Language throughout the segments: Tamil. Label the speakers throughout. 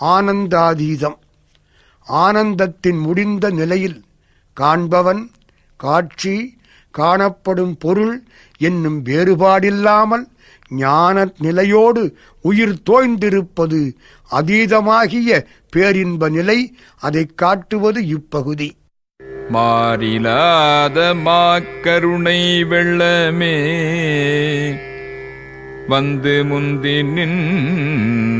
Speaker 1: ஆனந்தாதீதம். ஆனந்தத்தின் முடிந்த நிலையில் காண்பவன் காட்சி காணப்படும் பொருள் என்னும் வேறுபாடில்லாமல் ஞான நிலையோடு உயிர் தோய்ந்திருப்பது அதீதமாகிய பேரின்ப நிலை அதைக் காட்டுவது இப்பகுதி.
Speaker 2: மாறிலாத மாக்கருணை வெள்ளமே வந்து முந்தி நின்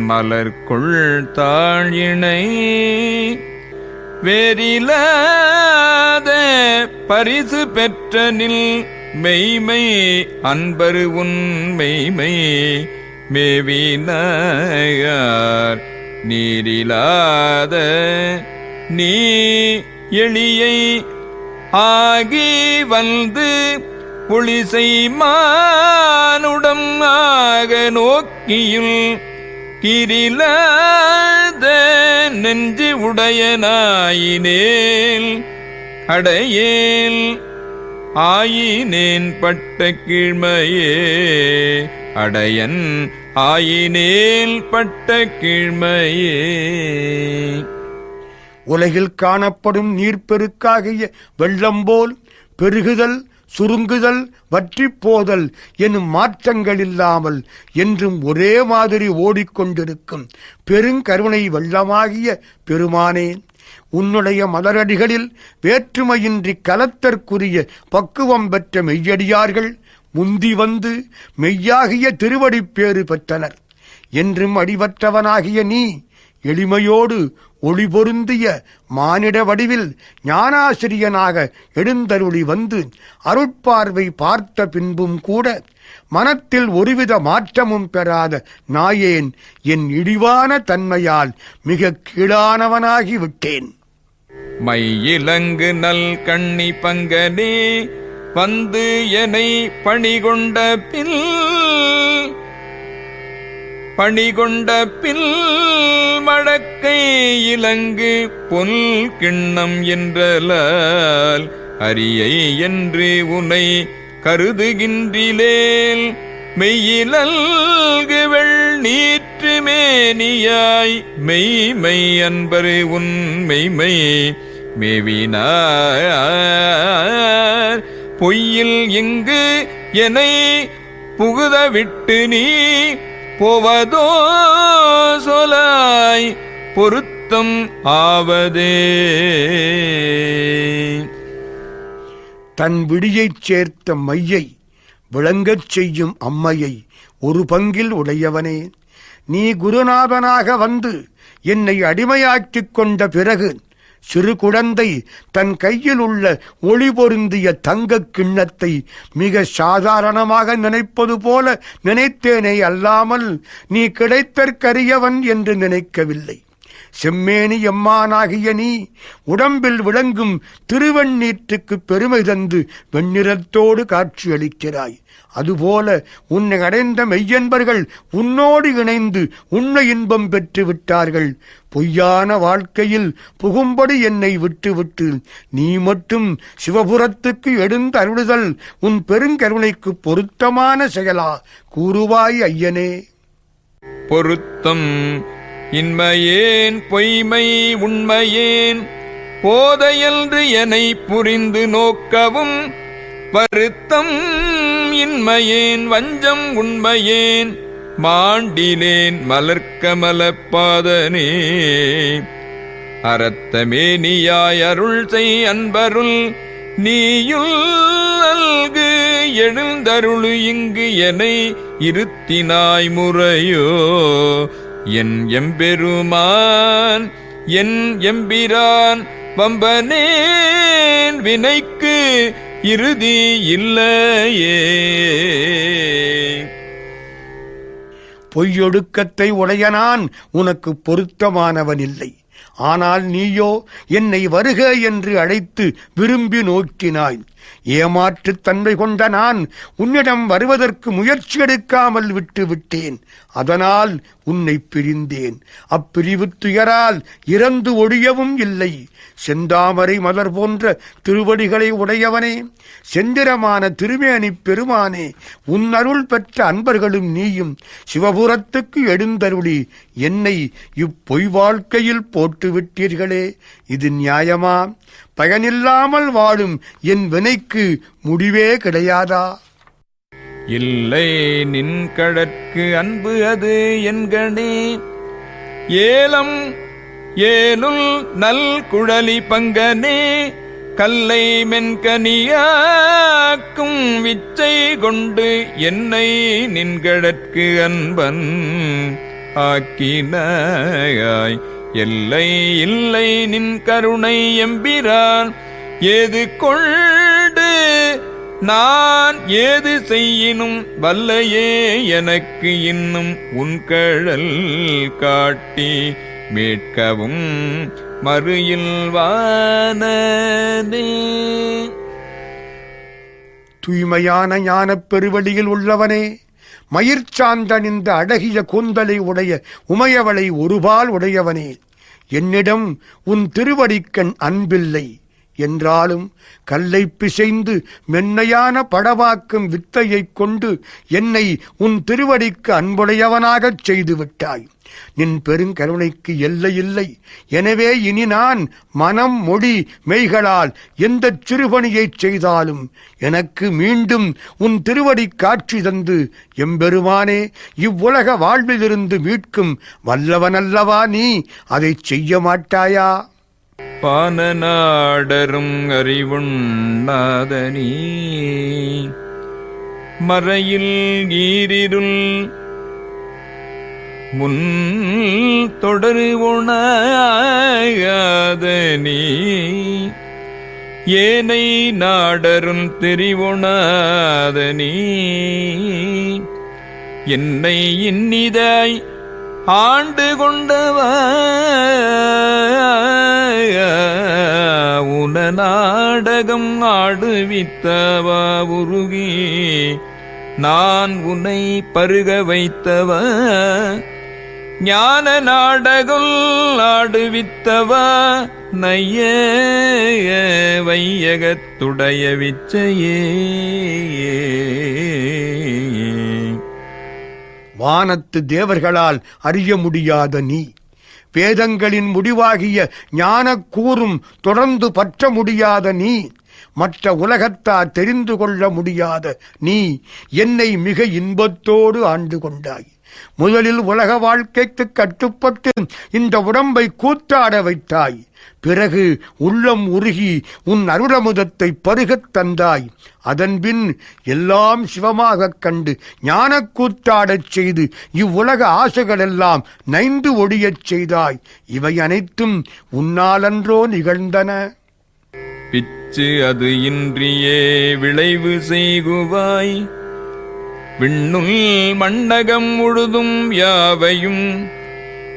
Speaker 2: மலர்கொள் தாழினை வேறிலாத பரிசு பெற்ற நில் மெய்மை அன்பரு உன் மெய்மை மேவினார் நீரிலாத நீ எளியை ஆகி வந்து ஒளிசை மானுடம் ஆக நோக்கியுள் கிரிலாத நெஞ்சு உடையனாயினேல் அடையேல் ஆயினேன் பட்ட கீழ்மையே அடையன் ஆயினேல் பட்ட கீழ்மையே.
Speaker 1: உலகில் காணப்படும் நீர்ப்பெருக்காகிய வெள்ளம் போல் பெருகுதல் சுருங்குதல் வற்றிப் போதல் எனும் மாற்றங்கள் இல்லாமல் என்றும் ஒரே மாதிரி ஓடிக்கொண்டிருக்கும். பெருங்கருணை வெள்ளமாகிய பெருமானே உன்னுடைய மலரடிகளில் வேற்றுமையின்றி கலத்தற்குரிய பக்குவம் பெற்ற மெய்யடியார்கள் முந்தி வந்து மெய்யாகிய திருவடிப்பேறு பெற்றனர். என்றும் அடிவற்றவனாகிய நீ எளிமையோடு ஒளி பொருந்திய மானிட வடிவில் ஞானாசிரியனாக எழுந்தருளி வந்து அருட்பார்வை பார்த்த பின்பும் கூட மனத்தில் ஒருவித மாற்றமும் பெறாத நாயேன் என் இழிவான தன்மையால் மிக கீழானவனாகி விட்டேன்.
Speaker 2: மையிலங்கு நல் கண்ணி பங்கனே வந்து என்னை பணிகொண்ட பில் பணிகொண்ட பில் மடக்கை இலங்கு பொல் கிண்ணம் என்றலால் அரியை என்று உனை கருதுகின்றிலேல். மெய்யிலல்கு வெள் நீற்று மேனியாய் மெய்மை அன்பரு உன் மெய்மை மேவினார். பொய்யில் இங்கு என்னை புகுதவிட்டு நீ போவதோ சொலாய் பொருத்தம் ஆவதே.
Speaker 1: தன் விடியைச் சேர்த்த மையை விளங்கச் செய்யும் அம்மையை ஒரு பங்கில் உடையவனே. நீ குருநாதனாக வந்து என்னை அடிமையாக்கிக் கொண்ட பிறகு சிறு குழந்தை தன் கையில் உள்ள ஒளி பொருந்திய தங்கக் கிண்ணத்தை மிக சாதாரணமாக நினைப்பது போல நினைத்தேனே அல்லாமல் நீ கிடைத்தற்கரியவன் என்று நினைக்கவில்லை. செம்மேனி எம்மானாகிய நீ உடம்பில் விளங்கும் திருவண்ணீற்றுக்கு பெருமை தந்து வெண்ணிறத்தோடு காட்சியளிக்கிறாய். அதுபோல உன்னை அடைந்த மெய்யன்பர்கள் உன்னோடு இணைந்து உன்னை இன்பம் பெற்று விட்டார்கள் பொய்யான வாழ்க்கையில் புகும்படி என்னை விட்டுவிட்டு நீ மட்டும் சிவபுரத்துக்கு எழுந்தருளுதல் உன் பெருங்கருணைக்கு பொருத்தமான செயலா கூறுவாய் ஐயனே.
Speaker 2: பொருத்தம் இன்மையேன் பொய்மை உண்மையேன். போதையன்று எனை புரிந்து நோக்கவும் வருத்தம் இன்மையேன் வஞ்சம் உண்மையேன். மாண்டிலேன் மலர்க்கமலப்பாதனே அறத்தமேனியாய் அருள் செய் அன்பருள் நீயுள் அல்கு எழுந்தருளு இங்கு எனை இருத்தினாய் முறையோ. என் எம்பெருமான் என் எம்பிரான் வம்பனேன் வினைக்கு இறுதி இல்லையே.
Speaker 1: பொய்யொடுக்கத்தை உடையனான் உனக்கு பொருத்தமானவன் இல்லை. ஆனால் நீயோ என்னை வருக என்று அழைத்து விரும்பி நோக்கினாய். ஏமாற்றுத் தன்மை கொண்ட நான் உன்னிடம் வருவதற்கு முயற்சி எடுக்காமல் விட்டு விட்டேன். அதனால் உன்னை பிரிந்தேன். அப்பிரிவு துயரால் இறந்து ஒழியவும் இல்லை. செந்தாமரை மலர் போன்ற திருவடிகளை உடையவனே செந்திரமான திருமேனி பெருமானே உன் அருள் பெற்ற அன்பர்களும் நீயும் சிவபுரத்துக்கு எழுந்தருளி என்னை இப்பொய் வாழ்க்கையில் போட்டுவிட்டீர்களே இது நியாயமா? பயனில்லாமல் வாழும் என் வினைக்கு முடிவே கிடையாதா?
Speaker 2: இல்லை நின் கடற்கு அன்பு அது என்கணே. ஏலம் ஏலுல் நல் குழலி பங்கனே. கல்லை மென்கனியாக்கும் விச்சை கொண்டு என்னை நின்கடற்கு அன்பன் ஆக்கினாய் எல்லை இல்லை நின் கருணை எம்பிரான். ஏது கொண்டு நான் ஏது செய்யினும் வல்லையே எனக்கு இன்னும் உன் கழல் காட்டி மீட்கவும் மறுயில் வானதே
Speaker 1: தூய்மையான ஞானப் பெருவழியில் உள்ளவனே மயிர்ச்சாந்தன் இந்த அழகிய கூந்தலை உடைய உமையவளை ஒருபால் உடையவனே. என்னிடம் உன் திருவடிக்கண் அன்பில்லை. என்றாலும் கல்லை பிசைந்து மென்மையான படவாக்கும் வித்தையைக் கொண்டு என்னை உன் திருவடிக்கு அன்புடையவனாகச் செய்துவிட்டாய். நின் பெருங்கருணைக்கு எல்லை இல்லை. எனவே இனி நான் மனம் மொழி மெய்களால் எந்த சிறுபணியைச் செய்தாலும் எனக்கு மீண்டும் உன் திருவடி காட்சி தந்து எம்பெருமானே இவ்வுலக வாழ்விலிருந்து மீட்கும் வல்லவனல்லவா நீ அதைச் செய்ய மாட்டாயா?
Speaker 2: பானநாடரும் அறிவுண்ணாதனீ மறையில் ஈரிருள் முன் தொடரு உணாதனீ ஏனை நாடரும் தெரிவுணாத நீ. என்னை இன்னிதாய் ஆண்டு கொண்டவா உன நாடகம் ஆடுவித்தவா உருகி. நான் உன்னை பருக வைத்தவா. ஞான நாடகம் ஆடுவித்தவா நைய வையகத்துடைய விச்சையே.
Speaker 1: வானத்து தேவர்களால் அறிய முடியாத நீ. வேதங்களின் முடிவாகிய ஞான கூறும் தொடர்ந்து பற்ற முடியாத நீ. மற்ற உலகத்தார் தெரிந்து கொள்ள முடியாத நீ என்னை மிக இன்பத்தோடு ஆண்டு கொண்டாய். முதலில் உலக வாழ்க்கைக்கு கட்டுப்பட்டு இந்த உடம்பை கூத்தாட வைத்தாய். பிறகு உள்ளம் உருகி உன் அருளமுதத்தை பருகத் தந்தாய். அதன்பின் எல்லாம் சிவமாகக் கண்டு ஞானக் கூத்தாடச் செய்து இவ்வுலக ஆசைகளெல்லாம் நைந்து ஒழியச் செய்தாய். இவை அனைத்தும் உன்னாலன்றோ நிகழ்ந்தன.
Speaker 2: பிச்சு அது இன்றியே விளைவு செய்குவாய். விண்ணுள் மண்ணகம் முழுதும் யாவையும்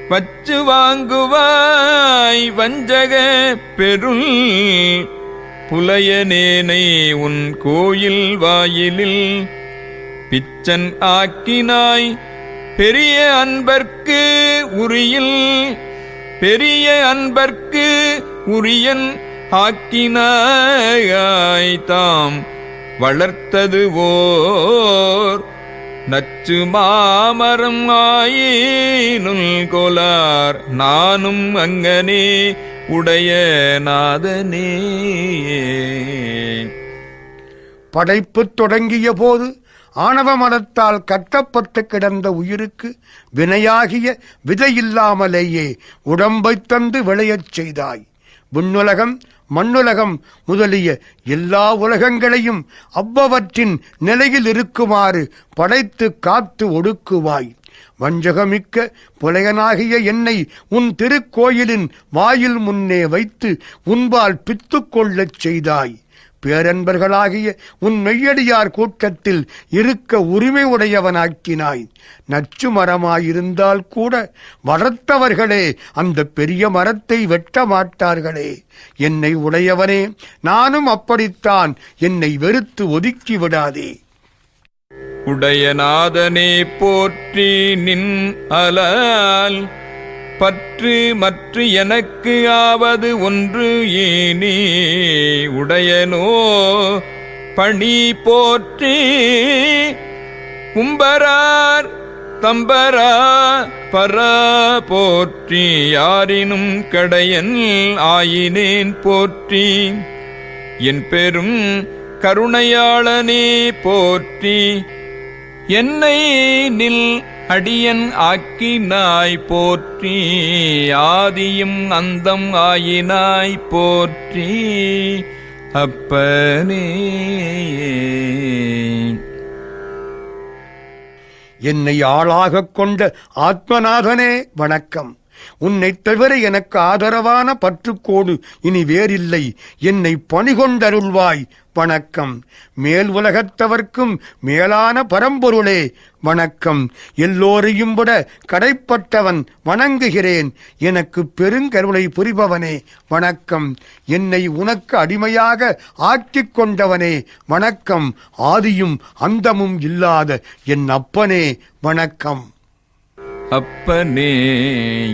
Speaker 2: வச்சு வாங்குவாய் வஞ்சக பெருள். புலையனேனை உன் கோயில் வாயிலில் பிச்சன் ஆக்கினாய். பெரிய அன்பர்க்கு உரியில் பெரிய அன்பர்க்கு உரியன் ஆக்கினாய் தாம். வளர்த்தது ஓர் நச்சு மாமரம் ஆயினுள் கோலார். நானும் அங்கனே உடைய நாதனே.
Speaker 1: படைப்பு தொடங்கிய போது ஆணவ மனத்தால் கட்டப்பட்டு கிடந்த உயிருக்கு வினையாகிய விதையில்லாமலேயே உடம்பைத் தந்து விளையச் செய்தாய். விண்ணுலகம் மண்ணுலகம் முதலிய எல்லா உலகங்களையும் அவ்வவற்றின் நிலையில் இருக்குமாறு படைத்து காத்து ஒடுக்குவாய். வஞ்சகமிக்க புலையனாகிய என்னை உன் திருக்கோயிலின் வாயில் முன்னே வைத்து உன்பால் பித்துக்கொள்ளச் செய்தாய். பேரன்பர்களாகிய உன் மெய்யடியார் கூட்டத்தில் இருக்க உரிமை உடையவனாக்கினாய் நச்சு மரமாயிருந்தால் கூட வளர்த்தவர்களே அந்த பெரிய மரத்தை வெட்ட மாட்டார்களே. என்னை உடையவனே நானும் அப்படித்தான். என்னை வெறுத்து ஒதுக்கி விடாதே.
Speaker 2: உடையநாதனே போற்றி நின் அலால் பற்று மற்ற எனக்கு ஆவது ஒன்று ஏனே உடையனோ பணி போற்றி கும்பரார் தம்பரா பரா போற்றி யாரினும் கடையன் ஆயினேன் போற்றி என் பெரும் கருணையாளனே போற்றி என்னை நில் அடியன் ஆக்கினாய் போற்றி ஆதியும் அந்தம் ஆயினாய் போற்றி அப்பனே.
Speaker 1: என்னை ஆளாகக் கொண்ட ஆத்மநாதனே வணக்கம். உன்னைத் தவிர எனக்கு ஆதரவான பற்றுக்கோடு இனி வேறில்லை. என்னை பணிகொண்டருள்வாய். வணக்கம். மேல் உலகத்தவர்க்கும் மேலான பரம்பொருளே. வணக்கம். எல்லோரையும் விட கடைப்பட்டவன் வணங்குகிறேன். எனக்கு பெருங்கருளை புரிபவனே. வணக்கம். என்னை உனக்கு அடிமையாக ஆக்கிக் கொண்டவனே. வணக்கம். ஆதியும் அந்தமும் இல்லாத என் அப்பனே. வணக்கம்.
Speaker 2: அப்பனே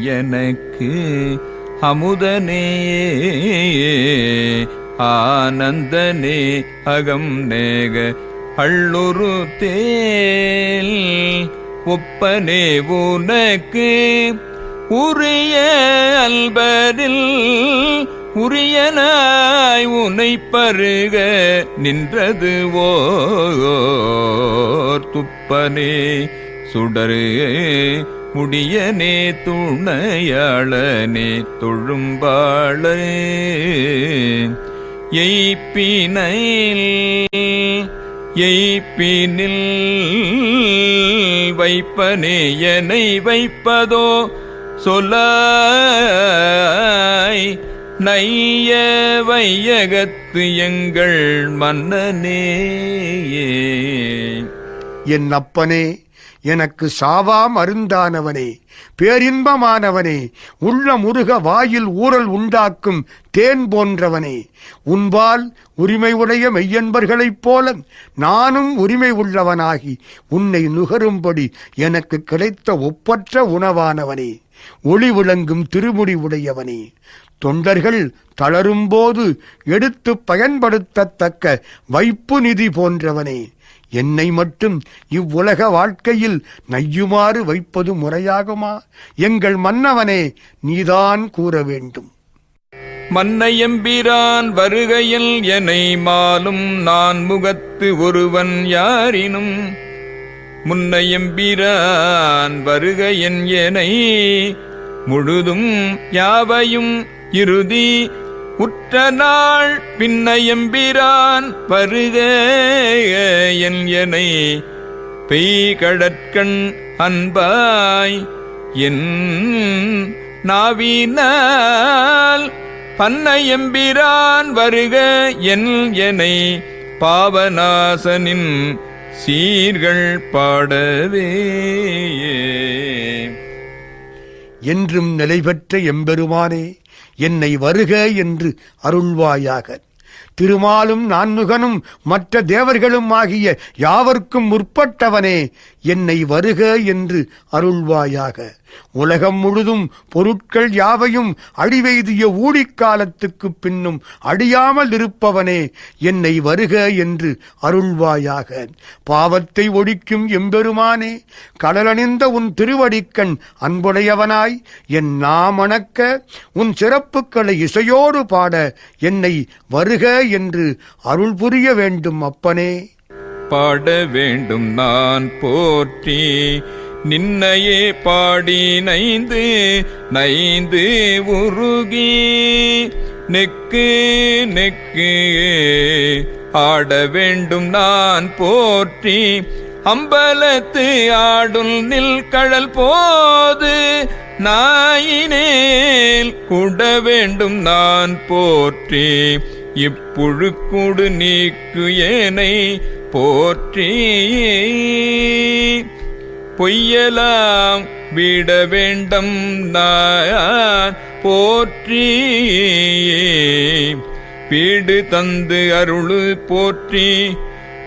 Speaker 2: எனக்கு அமுதனே ஆனந்தனே அகம் நேக அள்ளுரு தேல். ஒப்பனே உனக்கு உரிய அல்பரில் உரியனாய் உனை பருக நின்றது ஓர் துப்பனே சுடரு முடியனே துணையாளனே தொழும்பாளே எய்ப்பினைல் எய்ப்பினில் வைப்பனே என்னை வைப்பதோ சொல்ல நைய வையகத்து எங்கள் மன்னனே
Speaker 1: என் அப்பனே எனக்கு சாவா அருந்தானவனே பேரின்பமானவனே உள்ள முருக வாயில் ஊறல் உண்டாக்கும் தேன் போன்றவனே. உன்பால் உரிமை உடைய மெய்யன்பர்களைப் போல நானும் உரிமை உள்ளவனாகி உன்னை நுகரும்படி எனக்கு கிடைத்த ஒப்பற்ற உணவானவனே. ஒளி விளங்கும் திருமுடி உடையவனே. தொண்டர்கள் தளரும்போது எடுத்து பயன்படுத்தத்தக்க வைப்பு நிதி போன்றவனே. என்னை மட்டும் இவ்வுலக வாழ்க்கையில் நையுமாறு வைப்பது முறையாகுமா? எங்கள் மன்னவனே நீதான் கூற வேண்டும்.
Speaker 2: மன்னையம்பிரான் வருகையில் எனை மாலும் நான் முகத்து ஒருவன் யாரினும். முன்னையம்பிரான் வருகையன் எனை முழுதும் யாவையும் இறுதி உற்ற நாள் பின்னையம்பிரான் வருக என் எனை பெய்கடற்கண் அன்பாய். என் நாவினால் பன்னையம்பிரான் வருக என் எனை பாவநாசனின் சீர்கள் பாடவே.
Speaker 1: என்றும் நிலைபெற்ற எம்பெருமானே என்னை வருக என்று அருள்வாயாக. திருமாலும் நான்முகனும் மற்ற தேவர்களும் ஆகிய யாவர்க்கும் முற்பட்டவனே என்னை வருக என்று அருள்வாயாக. உலகம் முழுதும் பொருட்கள் யாவையும் அடிவெய்திய ஊழிக்காலத்துக்குப் பின்னும் அடியாமல் இருப்பவனே என்னை வருக என்று அருள்வாயாக. பாவத்தை ஒழிக்கும் எம்பெருமானே கடலணிந்த உன் திருவடிக்கண் அன்புடையவனாய் என் நாமணக்க உன் சிறப்புக்களை இசையோடு பாட என்னை வருக என்று அருள் புரிய வேண்டும் அப்பனே.
Speaker 2: பாட வேண்டும் நான் போற்றி நின்னையே பாடி நைந்து நைந்து உருகி நெக்கு நெக்கு ஆட வேண்டும் நான் போற்றி. அம்பலத்து ஆடுல் நில் கழல் போது நாயினேல் குட வேண்டும் நான் போற்றி. இப்புழுக்குடு நீக்கு ஏனை போற்றி பொய்யலாம் விட வேண்டும் நான் போற்றி. வீடு தந்து அருளு போற்றி.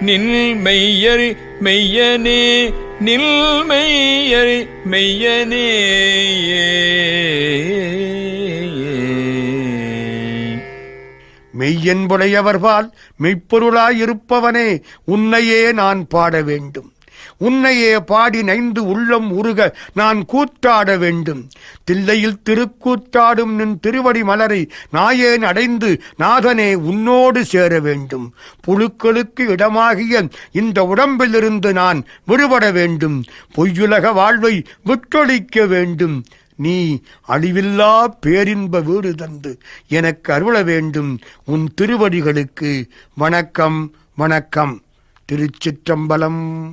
Speaker 2: நில் மெய்யர் மெய்யனே நில் மெய்யர் மெய்யனே.
Speaker 1: மெய்யன்புடையவர்பால் மெய்ப்பொருளாயிருப்பவனே உன்னையே நான் பாட வேண்டும். உன்னையே பாடி நைந்து உள்ளம் உருக நான் கூத்தாட வேண்டும். தில்லையில் திருக்கூத்தாடும் நின் திருவடி மலரை நாயேன் அடைந்து நாதனே உன்னோடு சேர வேண்டும். புழுக்களுக்கு இடமாகிய இந்த உடம்பிலிருந்து நான் விடுபட வேண்டும். பொய்யுலக வாழ்வை விட்டொழிக்க வேண்டும். நீ அழிவில்லா பேரின்ப வீடு தந்து எனக்கு அருள வேண்டும். உன் திருவடிகளுக்கு வணக்கம் வணக்கம். திருச்சிற்றம்பலம்.